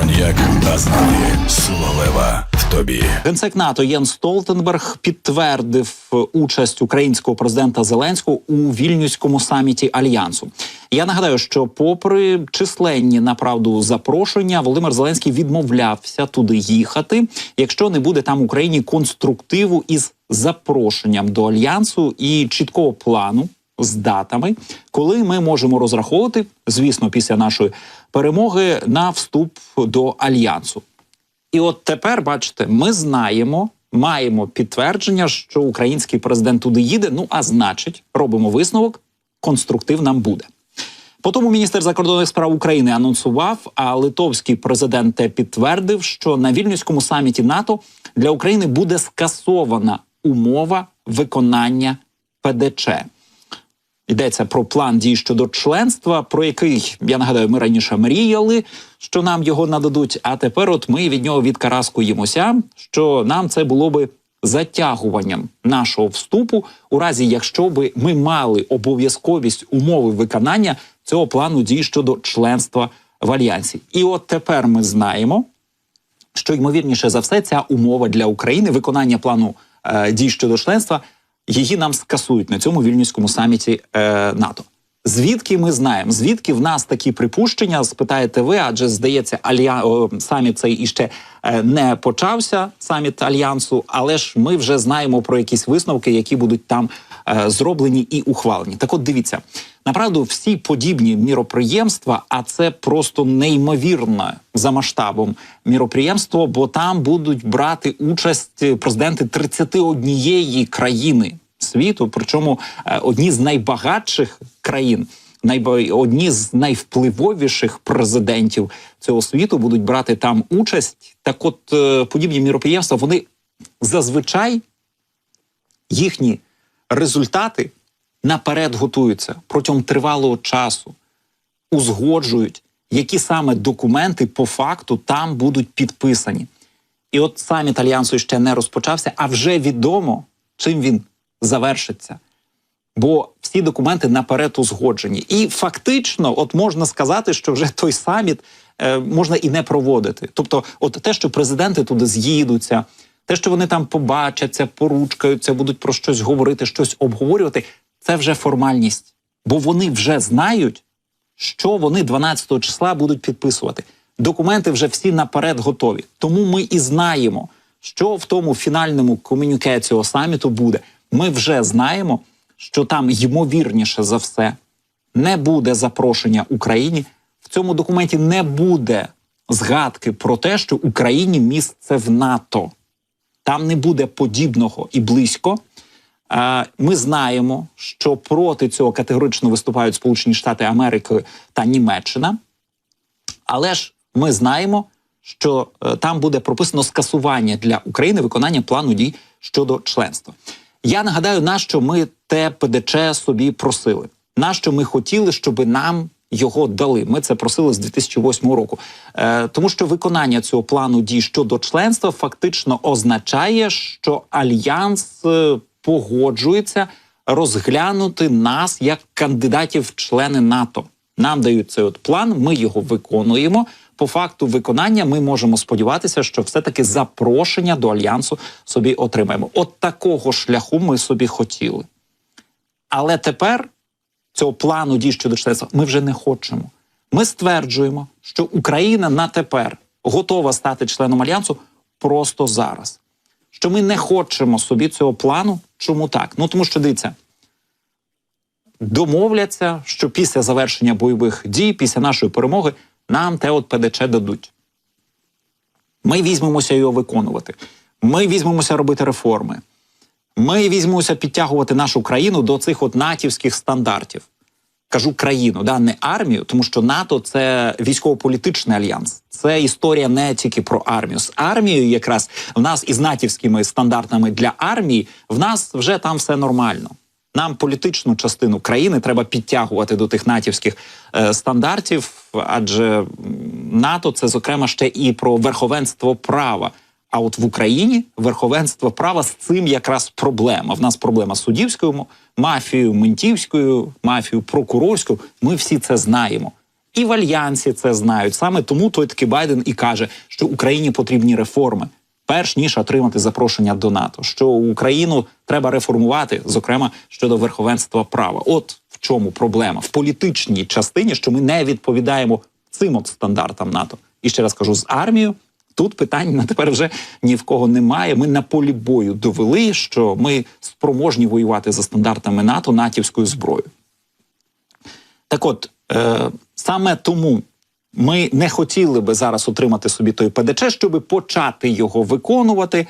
Коньяк Азарі Соловева в тобі. Генсек НАТО Єн Столтенберг підтвердив е, участь українського президента Зеленського у вільнюському саміті альянсу. Я нагадаю, що, попри численні направду запрошення, Володимир Зеленський відмовлявся туди їхати, якщо не буде там Україні конструктиву із запрошенням до альянсу і чіткого плану з датами, коли ми можемо розраховувати, звісно, після нашої перемоги на вступ до альянсу. І от тепер, бачите, ми знаємо, маємо підтвердження, що український президент туди їде. Ну а значить, робимо висновок, конструктив нам буде. Потім міністр закордонних справ України анонсував, а литовський президент підтвердив, що на вільнюському саміті НАТО для України буде скасована умова виконання ПДЧ. Йдеться про план дій щодо членства, про який я нагадаю, ми раніше мріяли, що нам його нададуть. А тепер, от ми від нього відкараскуємося, що нам це було би затягуванням нашого вступу, у разі якщо би ми мали обов'язковість умови виконання цього плану дій щодо членства в альянсі. І от тепер ми знаємо, що ймовірніше за все, ця умова для України виконання плану е, дій щодо членства її нам скасують на цьому вільнюському саміті е, НАТО. Звідки ми знаємо? Звідки в нас такі припущення? Спитаєте ви, адже здається, алья... саміт цей іще е, не почався. Саміт альянсу, але ж ми вже знаємо про якісь висновки, які будуть там е, зроблені і ухвалені. Так, от дивіться, направду, всі подібні міроприємства, а це просто неймовірне за масштабом міроприємство, бо там будуть брати участь президенти 31 країни світу, причому е, одні з найбагатших країн. Одні з найвпливовіших президентів цього світу будуть брати там участь. Так, от е, подібні міроприємства вони зазвичай їхні результати наперед готуються протягом тривалого часу, узгоджують, які саме документи по факту там будуть підписані. І от саміт альянсу ще не розпочався, а вже відомо, чим він завершиться. Бо всі документи наперед узгоджені. І фактично, от можна сказати, що вже той саміт е, можна і не проводити. Тобто, от те, що президенти туди з'їдуться, те, що вони там побачаться, поручкаються, будуть про щось говорити, щось обговорювати, це вже формальність. Бо вони вже знають, що вони 12 числа будуть підписувати. Документи вже всі наперед готові. Тому ми і знаємо, що в тому фінальному комюніке цього саміту буде. Ми вже знаємо, що там ймовірніше за все не буде запрошення Україні. В цьому документі не буде згадки про те, що Україні місце в НАТО. Там не буде подібного і близько. Ми знаємо, що проти цього категорично виступають Сполучені Штати Америки та Німеччина. Але ж ми знаємо, що е, там буде прописано скасування для України виконання плану дій щодо членства. Я нагадаю, на що ми те ПДЧ собі просили, на що ми хотіли, щоб нам його дали. Ми це просили з 2008 року, е, тому що виконання цього плану дій щодо членства фактично означає, що альянс е, погоджується розглянути нас як кандидатів в члени НАТО. Нам дають цей от план, ми його виконуємо. По факту виконання ми можемо сподіватися, що все-таки запрошення до альянсу собі отримаємо. От такого шляху ми собі хотіли. Але тепер цього плану дій щодо членства ми вже не хочемо. Ми стверджуємо, що Україна на тепер готова стати членом альянсу просто зараз. Що ми не хочемо собі цього плану. Чому так? Ну тому що дивіться, домовляться, що після завершення бойових дій, після нашої перемоги, нам те от ПДЧ дадуть. Ми візьмемося його виконувати. Ми візьмемося робити реформи. Ми візьмемося підтягувати нашу країну до цих от натівських стандартів. Кажу країну, да, не армію, тому що НАТО це військово-політичний альянс. Це історія не тільки про армію. З армією, якраз в нас із натівськими стандартами для армії, в нас вже там все нормально. Нам політичну частину країни треба підтягувати до тих натівських е, стандартів, адже НАТО це зокрема ще і про верховенство права. А от в Україні верховенство права з цим якраз проблема. В нас проблема з суддівською мафією, ментівською мафією, прокурорською. Ми всі це знаємо. І в альянсі це знають. Саме тому той таки Байден і каже, що Україні потрібні реформи, перш ніж отримати запрошення до НАТО. Що Україну треба реформувати, зокрема щодо верховенства права. От в чому проблема в політичній частині, що ми не відповідаємо цим от стандартам НАТО. І ще раз кажу, з армією тут питань на тепер вже ні в кого немає. Ми на полі бою довели, що ми спроможні воювати за стандартами НАТО натівською зброєю. Так от, е, саме тому ми не хотіли би зараз отримати собі той ПДЧ, щоб почати його виконувати,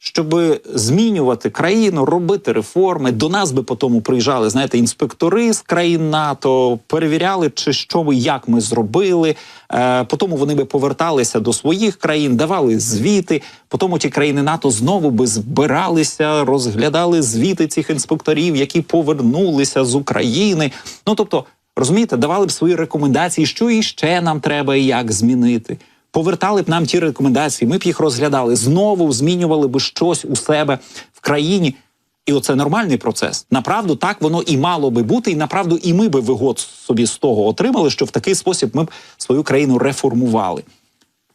щоб змінювати країну, робити реформи. До нас би по тому приїжджали, знаєте, інспектори з країн НАТО, перевіряли, чи що ми, як ми зробили. Е, потім вони би поверталися до своїх країн, давали звіти. Потім ті країни НАТО знову би збиралися, розглядали звіти цих інспекторів, які повернулися з України. Ну тобто. Розумієте, давали б свої рекомендації, що іще нам треба і як змінити. Повертали б нам ті рекомендації, ми б їх розглядали, знову змінювали б щось у себе в країні. І оце нормальний процес. Направду так воно і мало би бути, і направду і ми би вигод собі з того отримали, що в такий спосіб ми б свою країну реформували.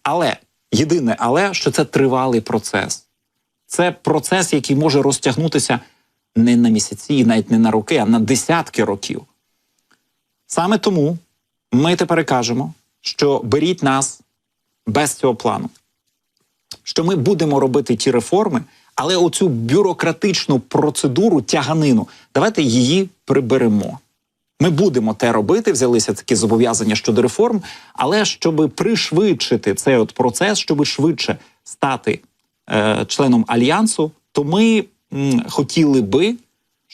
Але єдине, але що це тривалий процес. Це процес, який може розтягнутися не на місяці, навіть не на роки, а на десятки років. Саме тому ми тепер кажемо, що беріть нас без цього плану, що ми будемо робити ті реформи, але оцю бюрократичну процедуру тяганину, давайте її приберемо. Ми будемо те робити, взялися такі зобов'язання щодо реформ, але щоб пришвидшити цей от процес, щоб швидше стати е, членом альянсу, то ми м, хотіли би,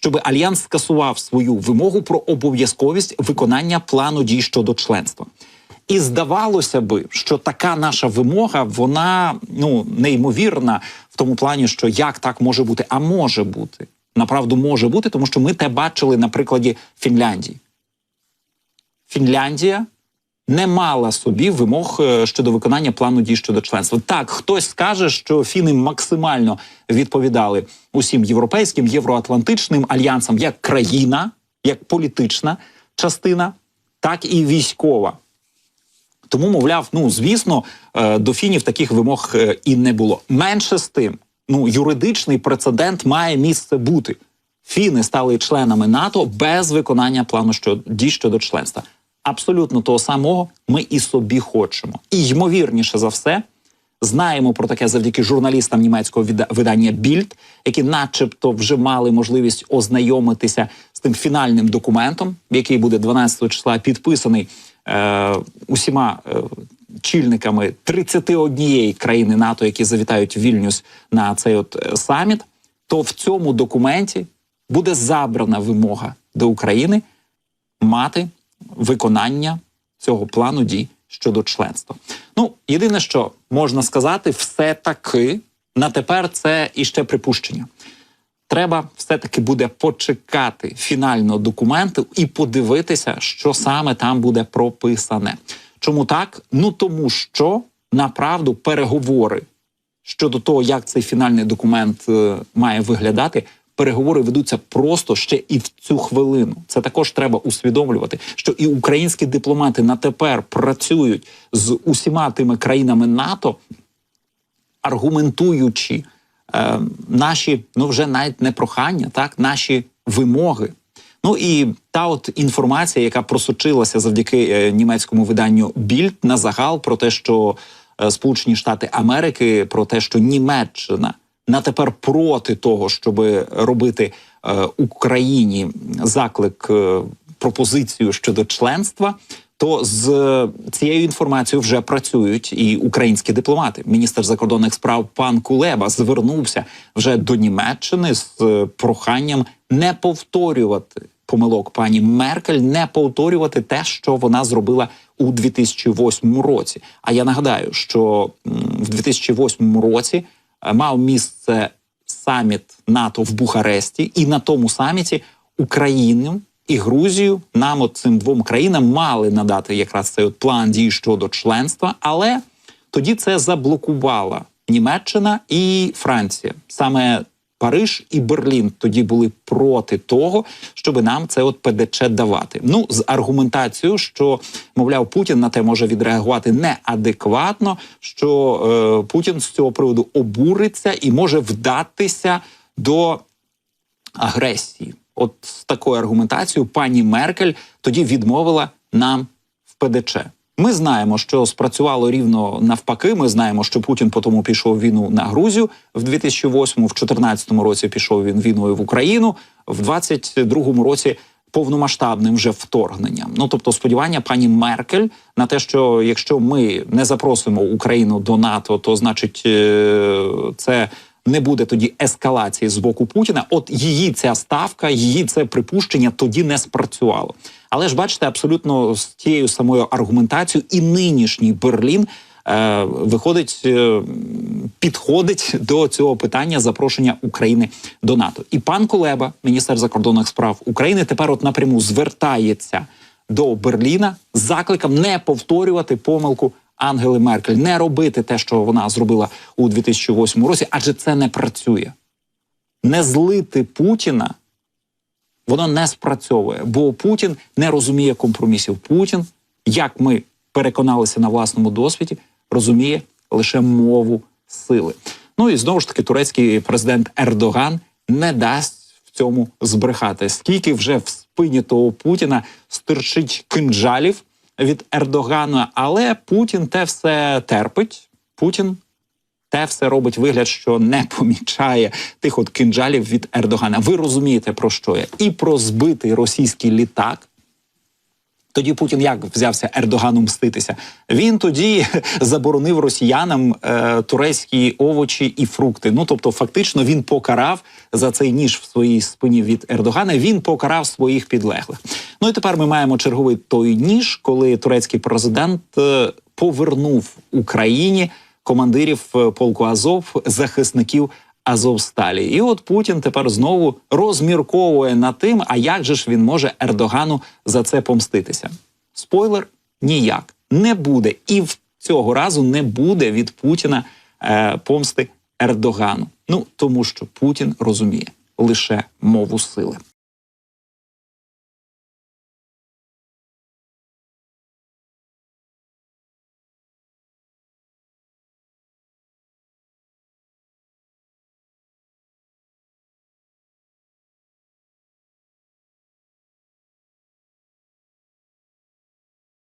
щоб альянс скасував свою вимогу про обов'язковість виконання плану дій щодо членства. І здавалося би, що така наша вимога, вона ну неймовірна в тому плані, що як так може бути, а може бути. Направду може бути, тому що ми те бачили на прикладі Фінляндії. Фінляндія не мала собі вимог е, щодо виконання плану дій щодо членства. Так, хтось скаже, що фіни максимально відповідали усім європейським євроатлантичним альянсам як країна, як політична частина, так і військова. Тому, мовляв, ну звісно, е, до фінів таких вимог е, і не було. Менше з тим, ну юридичний прецедент має місце бути. Фіни стали членами НАТО без виконання плану що дій щодо членства. Абсолютно того самого ми і собі хочемо. І ймовірніше за все, знаємо про таке завдяки журналістам німецького видання Більд, які, начебто, вже мали можливість ознайомитися з тим фінальним документом, який буде 12 числа підписаний е, усіма е, чільниками 31 країни НАТО, які завітають в Вільнюс на цей от е, саміт. То в цьому документі буде забрана вимога до України мати виконання цього плану дій щодо членства. Ну, єдине, що можна сказати, все таки на тепер це іще припущення. Треба все-таки буде почекати фінального документу і подивитися, що саме там буде прописане. Чому так? Ну тому що направду переговори щодо того, як цей фінальний документ е, має виглядати, переговори ведуться просто ще і в цю хвилину. Це також треба усвідомлювати, що і українські дипломати на тепер працюють з усіма тими країнами НАТО, аргументуючи е, наші, ну вже навіть не прохання, так наші вимоги. Ну і та от інформація, яка просочилася завдяки е, німецькому виданню Більд на загал про те, що е, Сполучені Штати Америки, про те, що Німеччина на тепер проти того, щоб робити е, Україні заклик е, пропозицію щодо членства. То з цією інформацією вже працюють і українські дипломати. Міністр закордонних справ пан Кулеба звернувся вже до Німеччини з е, проханням не повторювати помилок пані Меркель, не повторювати те, що вона зробила у 2008 році. А я нагадаю, що в 2008 році е, мав місце саміт НАТО в Бухаресті, і на тому саміті Україну і Грузію нам, цим двом країнам, мали надати якраз цей от план дій щодо членства, але тоді це заблокувала Німеччина і Франція. Саме Париж і Берлін тоді були проти того, щоб нам це от ПДЧ давати. Ну з аргументацією, що мовляв, Путін на те може відреагувати неадекватно, що е, Путін з цього приводу обуриться і може вдатися до агресії. От з такою аргументацією пані Меркель тоді відмовила нам в ПДЧ. Ми знаємо, що спрацювало рівно навпаки. Ми знаємо, що Путін потім пішов війну на Грузію в 2008 в 2014 році пішов він війною в Україну, в 2022 році повномасштабним вже вторгненням. Ну тобто, сподівання пані Меркель на те, що якщо ми не запросимо Україну до НАТО, то значить е, це не буде тоді ескалації з боку Путіна. От її ця ставка, її це припущення тоді не спрацювало. Але ж бачите, абсолютно з тією самою аргументацією, і нинішній Берлін е, виходить, е, підходить до цього питання запрошення України до НАТО. І пан Кулеба, міністр закордонних справ України, тепер от напряму звертається до Берліна з закликом не повторювати помилку Ангели Меркель, не робити те, що вона зробила у 2008 році, адже це не працює. Не злити Путіна воно не спрацьовує, бо Путін не розуміє компромісів. Путін, як ми переконалися на власному досвіді, розуміє лише мову сили. Ну і знову ж таки, турецький президент Ердоган не дасть в цьому збрехати. Скільки вже в спині того Путіна стирчить кинджалів від Ердогана, але Путін те все терпить. Путін те все робить вигляд, що не помічає тих от кинджалів від Ердогана. Ви розумієте про що я? І про збитий російський літак. Тоді Путін як взявся Ердогану мститися? Він тоді заборонив росіянам е, турецькі овочі і фрукти. Ну тобто, фактично, він покарав за цей ніж в своїй спині від Ердогана. Він покарав своїх підлеглих. Ну і тепер ми маємо черговий той ніж, коли турецький президент е, повернув Україні командирів е, полку Азов, захисників Азовсталі. І от Путін тепер знову розмірковує над тим, а як же ж він може Ердогану за це помститися? Спойлер ніяк не буде, і в цього разу не буде від Путіна е, помсти Ердогану. Ну тому що Путін розуміє лише мову сили.